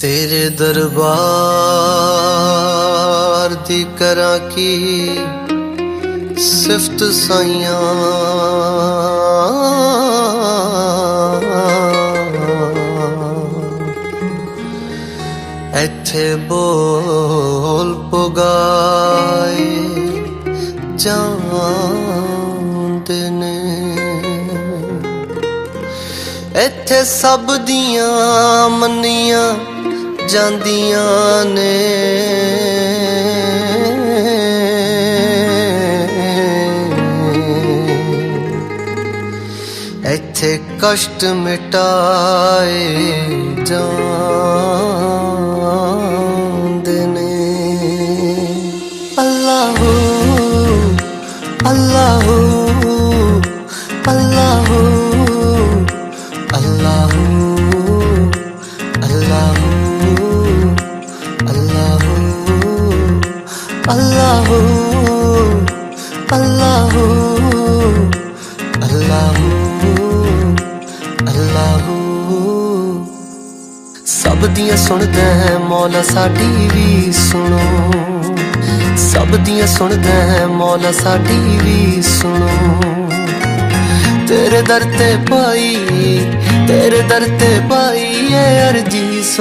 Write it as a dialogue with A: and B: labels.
A: ਤੇਰੇ ਦਰਬਾਰ ਦੀ ਕਰਾਂ ਕੀ ਸਿਫਤ ਸਾਈਆਂ? ਇੱਥੇ ਬੋਲ ਪੁਗਾਏ ਜਾਂਦੇ ਇੱਥੇ ਸਭ ਦੀਆਂ ਮੰਨੀਆਂ ਜਾਂਦੀਆਂ ਨੇ। ਇੱਥੇ ਕਸ਼ਟ ਮਿਟਾਏ ਜਾਂਦੇ ਨੇ। ਅੱਲਾਹੂ ਅੱਲਾਹੂ। ਅੱਲਾਹੂ ਅੱਲਾਹੂ ਅੱਲਾਹੂ ਅੱਲਾਹੂ ਸਭ ਦੀਆਂ ਸੁਣਦਾ ਹੈ ਮੌਲਾ ਸਾਡੀ ਵੀ ਸੁਣੋ। ਸਭ ਦੀਆਂ ਸੁਣਦਾ ਹੈ ਮੌਲਾ ਸਾਡੀ ਵੀ ਸੁਣੋ। ਤੇਰੇ ਦਰ ਤੇ ਪਾਈ, ਤੇਰੇ ਦਰ ਤੇ ਪਾਈ ਇਹ ਅਰਜੀ।